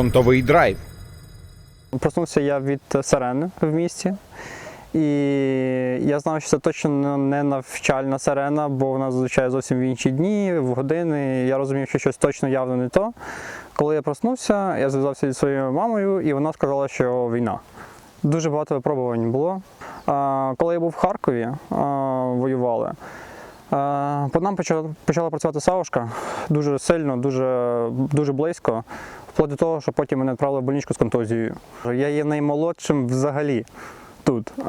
фронтовий драйв. Проснувся я від сирени в місті. І я знав, що це точно не навчальна сирена, бо вона зазвичай зовсім в інші дні, в години. Я розумів, що щось точно явно не то. Коли я проснувся, я зв'язався зі своєю мамою, і вона сказала, що війна. Дуже багато випробувань було. Коли я був в Харкові, воювали. По нам почала, працювати Савушка дуже сильно, дуже, дуже близько, вплоть до того, що потім мене відправили в больничку з контузією. Я є наймолодшим взагалі тут.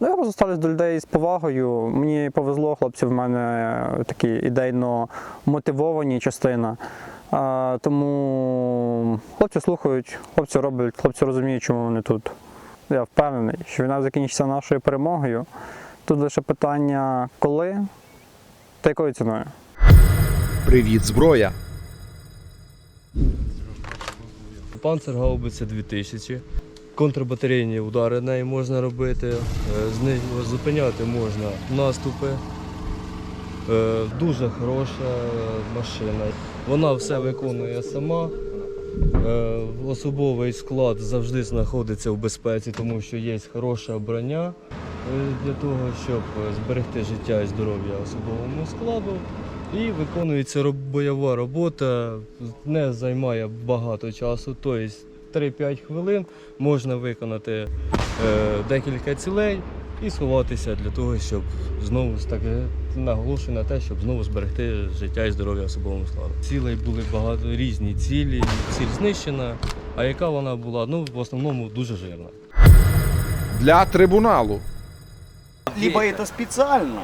Ну, я просто ставлюсь до людей з повагою. Мені повезло, хлопці в мене такі ідейно мотивовані частина. А, тому хлопці слухають, хлопці роблять, хлопці розуміють, чому вони тут. Я впевнений, що війна закінчиться нашою перемогою. Тут лише питання коли та якою ціною. Привіт, зброя. Панцергаубиця 2000. Контрбатарейні удари нею можна робити, е, з нею зупиняти можна наступи. Е, Дуже хороша машина. Вона все виконує сама. Е, Особовий склад завжди знаходиться в безпеці, тому що є хороша броня для того, щоб е, зберегти життя і здоров'я особовому складу. І виконується бойова робота, не займає багато часу, тобто 3-5 хвилин можна виконати е, декілька цілей і сховатися для того, щоб знову таки наголошую на те, щоб знову зберегти життя і здоров'я особовому складу. Цілей були багато різні цілі, ціль знищена, а яка вона була? Ну, в основному дуже жирна. Для трибуналу. Либо это специально,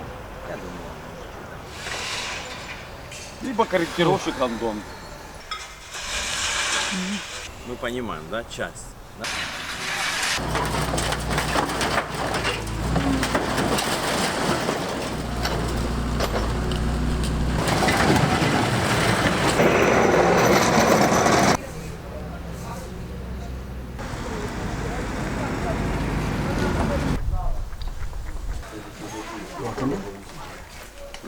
либо корректировщик рандом. Мы понимаем, да, часть.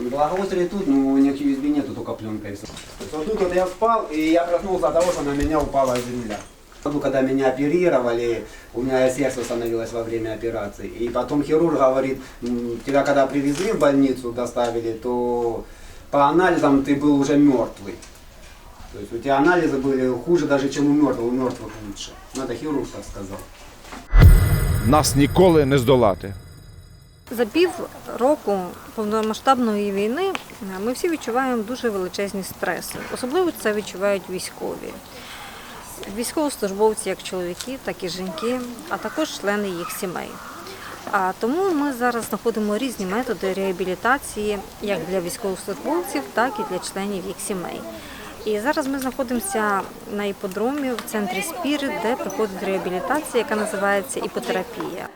Благоустрой тут, но у них USB нету, только пленка и всё. Вот тут вот я спал, и я проснулся от того, что на меня упала земля. Ну, Когда меня оперировали, у меня сердце остановилось во время операции. И потом хирург говорит, «М, тебя когда привезли в больницу, доставили, то по анализам ты был уже мертвый. То есть у тебя анализы были хуже даже, чем у мертвых, у мертвых лучше. Ну, это хирург так сказал. Нас ніколи не здолати. За пів року повномасштабної війни е, ми всі відчуваємо дуже величезні стреси. Особливо це відчувають військові. Військовослужбовці, як чоловіки, так і жінки, а також члени їх сімей. А тому ми зараз знаходимо різні методи реабілітації як для військовослужбовців, так і для членів їх сімей. І зараз ми знаходимося на іподромі в центрі Спірит, де проходить реабілітація, яка називається іпотерапія.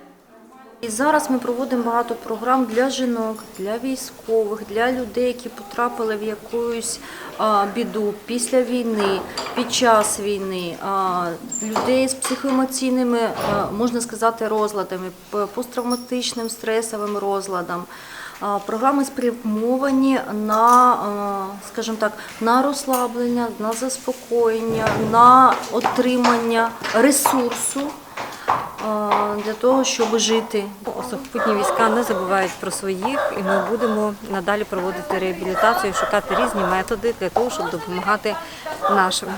І зараз ми проводимо багато програм для жінок, для військових, для людей, які потрапили в якусь біду після війни, під час війни, людей з психоемоційними, можна сказати, розладами, посттравматичним стресовим розладом. Програми спрямовані на, скажімо так, на розслаблення, на заспокоєння, на отримання ресурсу для того, щоб жити. Сухопутні війська не забувають про своїх, і ми будемо надалі проводити реабілітацію, шукати різні методи для того, щоб допомагати нашим.